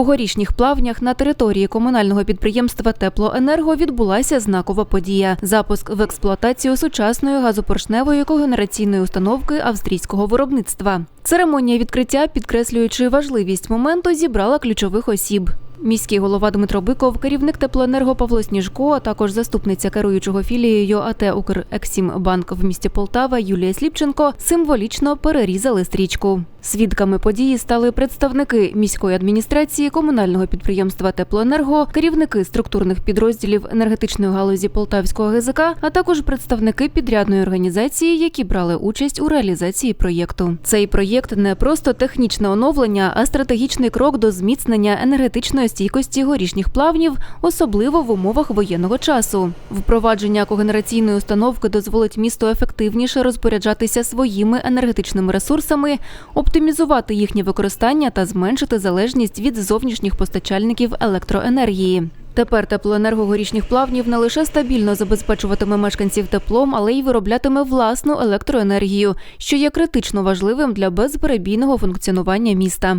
У горішніх плавнях на території комунального підприємства Теплоенерго відбулася знакова подія запуск в експлуатацію сучасної газопоршневої когенераційної установки австрійського виробництва. Церемонія відкриття, підкреслюючи важливість моменту, зібрала ключових осіб. Міський голова Дмитро Биков, керівник теплоенерго Павло Сніжко, а також заступниця керуючого філією АТ «Укрексімбанк» в місті Полтава Юлія Сліпченко символічно перерізали стрічку. Свідками події стали представники міської адміністрації, комунального підприємства Теплоенерго, керівники структурних підрозділів енергетичної галузі Полтавського ГЗК, а також представники підрядної організації, які брали участь у реалізації проєкту. Цей проєкт не просто технічне оновлення, а стратегічний крок до зміцнення енергетичної стійкості горішніх плавнів, особливо в умовах воєнного часу. Впровадження когенераційної установки дозволить місту ефективніше розпоряджатися своїми енергетичними ресурсами, оптимізувати їхнє використання та зменшити залежність від зовнішніх постачальників електроенергії. Тепер теплоенерго плавнів не лише стабільно забезпечуватиме мешканців теплом, але й вироблятиме власну електроенергію, що є критично важливим для безперебійного функціонування міста.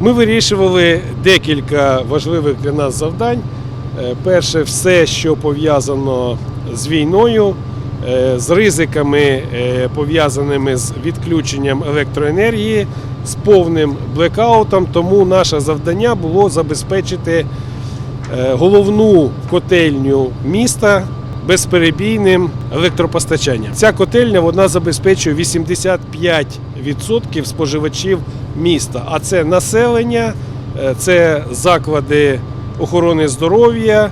Ми вирішували декілька важливих для нас завдань. Е, Перше, все, що пов'язано з війною, з ризиками, е, пов'язаними з відключенням електроенергії, з повним блекаутом. Тому наше завдання було забезпечити е, головну котельню міста безперебійним електропостачанням. Ця котельня вона забезпечує 85% споживачів міста. А це населення, е, це заклади охорони здоров'я, е,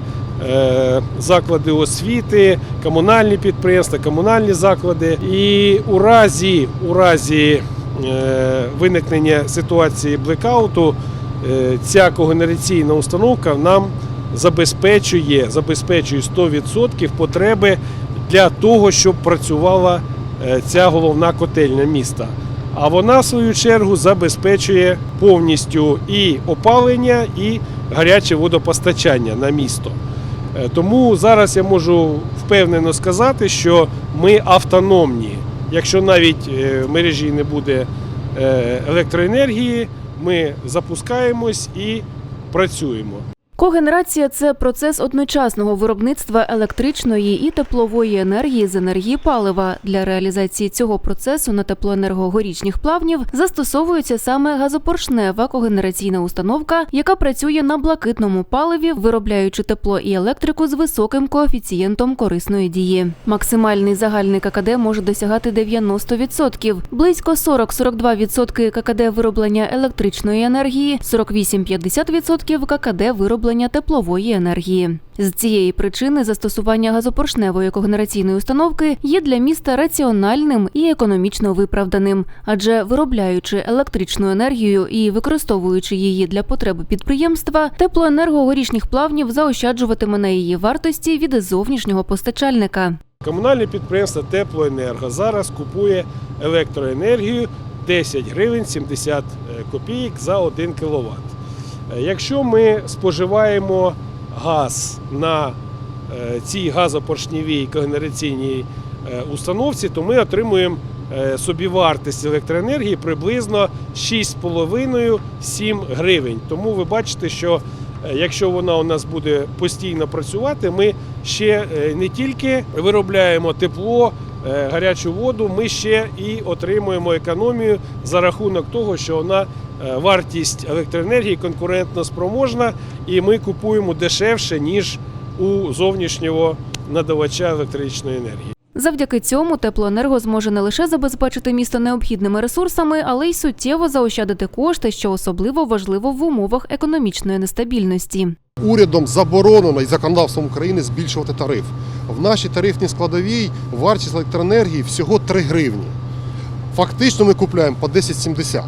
заклади освіти, комунальні підприємства, комунальні заклади. І у разі, у разі е, виникнення ситуації блекауту е, ця когенераційна установка нам забезпечує, забезпечує 100% потреби для того, щоб працювала е, ця головна котельня міста. А вона, в свою чергу, забезпечує повністю і опалення, і гаряче водопостачання на місто. Е, Тому зараз я можу впевнено сказати, що ми автономні. Якщо навіть е, в мережі не буде е, електроенергії, ми запускаємось і працюємо. Когенерація це процес одночасного виробництва електричної і теплової енергії з енергії палива. Для реалізації цього процесу на теплоенерго горічних плавнів застосовується саме газопоршнева когенераційна установка, яка працює на блакитному паливі, виробляючи тепло і електрику з високим коефіцієнтом корисної дії. Максимальний загальний ККД може досягати 90%. Близько 40-42% ККД вироблення електричної енергії, 48-50% ККД вироблення теплової енергії. З цієї причини застосування газопоршневої когенераційної установки є для міста раціональним і економічно виправданим, адже виробляючи електричну енергію і використовуючи її для потреби підприємства, теплоенерго горішніх плавнів заощаджуватиме на її вартості від зовнішнього постачальника. Комунальне підприємство Теплоенерго зараз купує електроенергію 10 гривень 70 копійок за 1 кВт. Якщо ми споживаємо газ на е, цій газопоршневій когенераційній е, установці, то ми отримуємо е, собівартість електроенергії приблизно 6,5-7 гривень. Тому ви бачите, що е, якщо вона у нас буде постійно працювати, ми ще е, не тільки виробляємо тепло, е, гарячу воду, ми ще і отримуємо економію за рахунок того, що вона е, вартість електроенергії конкурентно спроможна, і ми купуємо дешевше, ніж у зовнішнього надавача електричної енергії. Завдяки цьому теплоенерго зможе не лише забезпечити місто необхідними ресурсами, але й суттєво заощадити кошти, що особливо важливо в умовах економічної нестабільності. Урядом заборонено і законодавством України збільшувати тариф. В нашій тарифній складовій вартість електроенергії всього 3 гривні. Фактично ми купуємо по 10,70.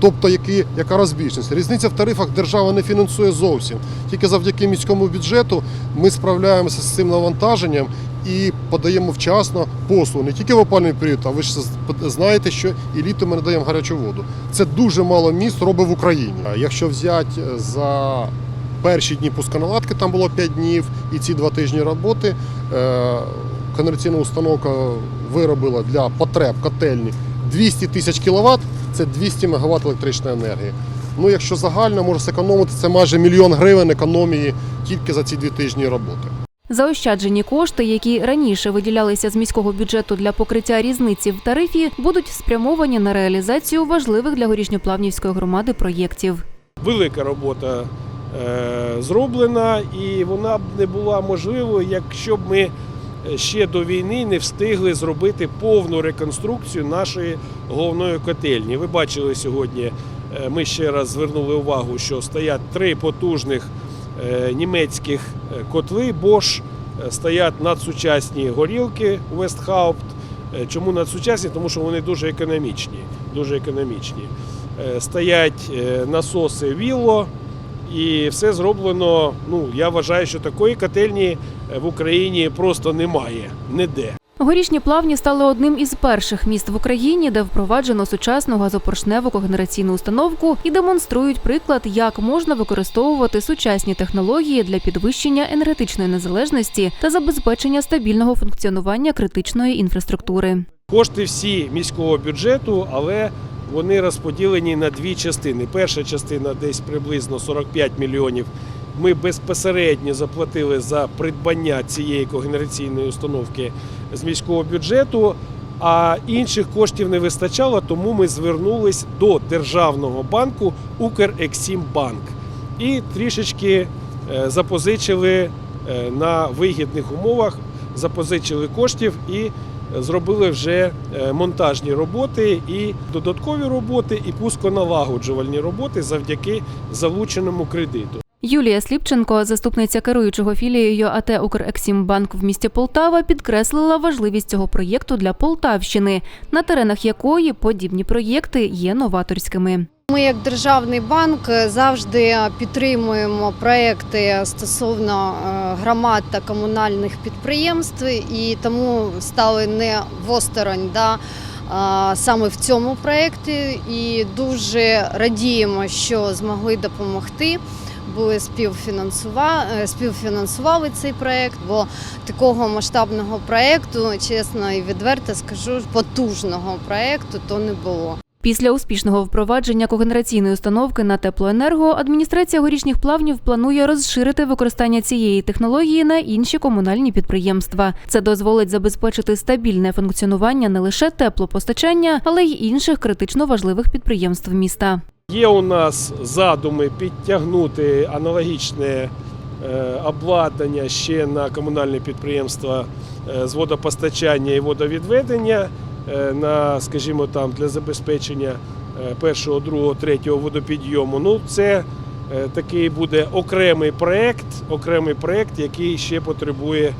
Тобто, які, яка розбіжність? Різниця в тарифах держава не фінансує зовсім. Тільки завдяки міському бюджету ми справляємося з цим навантаженням і подаємо вчасно послуги не тільки в опальний період, а ви ж знаєте, що і літом ми надаємо гарячу воду. Це дуже мало міст робить в Україні. Якщо взяти за перші дні пусконаладки, там було 5 днів, і ці два тижні роботи, е, каналізаційна установка виробила для потреб котельні 200 тисяч кВт, це 200 МВт електричної енергії. Ну, якщо загально може зекономити, це майже мільйон гривень економії тільки за ці дві тижні роботи. Заощаджені кошти, які раніше виділялися з міського бюджету для покриття різниці в тарифі, будуть спрямовані на реалізацію важливих для горішньоплавнівської громади проєктів. Велика робота зроблена, і вона б не була можливою, якщо б ми ще до війни не встигли зробити повну реконструкцію нашої головної котельні. Ви бачили сьогодні, е, ми ще раз звернули увагу, що стоять три потужних е, німецьких е, котли Bosch, е, стоять надсучасні горілки Westхаупт. Е, Чому надсучасні? Тому що вони дуже економічні. Дуже економічні. Е, Стоять е, насоси Вілло, і все зроблено. Ну я вважаю, що такої котельні е, в Україні просто немає ніде. Горішні плавні стали одним із перших міст в Україні, де впроваджено сучасну газопоршневу когенераційну установку і демонструють приклад, як можна використовувати сучасні технології для підвищення енергетичної незалежності та забезпечення стабільного функціонування критичної інфраструктури. Кошти всі міського бюджету, але вони розподілені на дві частини. Перша частина десь приблизно 45 мільйонів. Ми безпосередньо заплатили за придбання цієї когенераційної установки з міського бюджету, а інших коштів не вистачало, тому ми звернулись до державного банку Укрексімбанк і трішечки е, запозичили е, на вигідних умовах, запозичили коштів і зробили вже е, монтажні роботи і додаткові роботи, і пусконалагоджувальні роботи завдяки залученому кредиту. Юлія Сліпченко, заступниця керуючого філією АТ «Укрексімбанк» в місті Полтава, підкреслила важливість цього проєкту для Полтавщини, на теренах якої подібні проєкти є новаторськими. Ми, як державний банк, завжди підтримуємо проекти стосовно е, громад та комунальних підприємств, і тому стали не восторонь да, саме в цьому проєкті. І дуже радіємо, що змогли допомогти. Були співфінансува... е, співфінансували цей проєкт, бо такого масштабного проєкту, чесно і відверто скажу, потужного проєкту то не було. Після успішного впровадження когенераційної установки на теплоенерго адміністрація горішніх плавнів планує розширити використання цієї технології на інші комунальні підприємства. Це дозволить забезпечити стабільне функціонування не лише теплопостачання, але й інших критично важливих підприємств міста. Є у нас задуми підтягнути аналогічне е, обладнання ще на комунальне підприємства е, з водопостачання і водовідведення на, скажімо, там для забезпечення е, першого, другого, третього водопідйому. Ну, це е, такий буде окремий проект, окремий проект, який ще потребує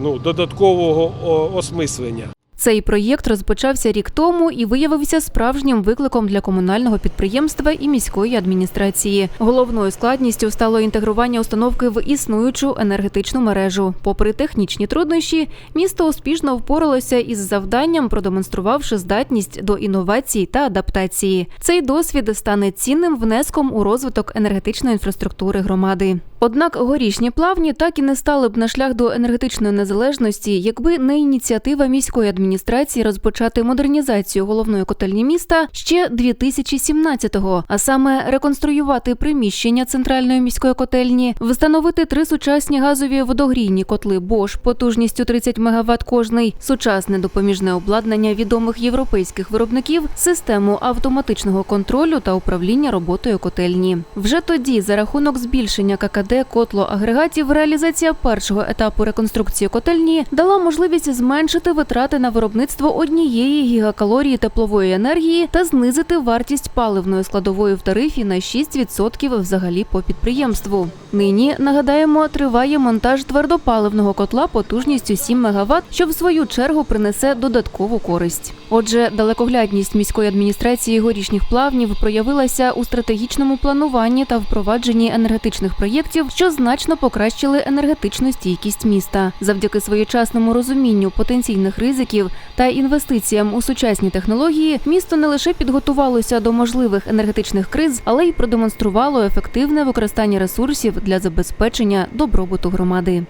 ну, додаткового осмислення. Цей проєкт розпочався рік тому і виявився справжнім викликом для комунального підприємства і міської адміністрації. Головною складністю стало інтегрування установки в існуючу енергетичну мережу. Попри технічні труднощі, місто успішно впоралося із завданням, продемонструвавши здатність до інновацій та адаптації. Цей досвід стане цінним внеском у розвиток енергетичної інфраструктури громади. Однак горішні плавні так і не стали б на шлях до енергетичної незалежності, якби не ініціатива міської адміністрації розпочати модернізацію головної котельні міста ще 2017-го, а саме реконструювати приміщення центральної міської котельні, встановити три сучасні газові водогрійні котли Bosch потужністю 30 МВт кожний, сучасне допоміжне обладнання відомих європейських виробників, систему автоматичного контролю та управління роботою котельні. Вже тоді, за рахунок збільшення ККД котлоагрегатів, реалізація першого етапу реконструкції котельні дала можливість зменшити витрати на виробництво однієї гігакалорії теплової енергії та знизити вартість паливної складової в тарифі на 6% взагалі по підприємству. Нині нагадаємо, триває монтаж твердопаливного котла потужністю 7 МВт, що в свою чергу принесе додаткову користь. Отже, далекоглядність міської адміністрації горішніх плавнів проявилася у стратегічному плануванні та впровадженні енергетичних проєктів, що значно покращили енергетичну стійкість міста. Завдяки своєчасному розумінню потенційних ризиків та інвестиціям у сучасні технології, місто не лише підготувалося до можливих енергетичних криз, але й продемонструвало ефективне використання ресурсів для забезпечення добробуту громади.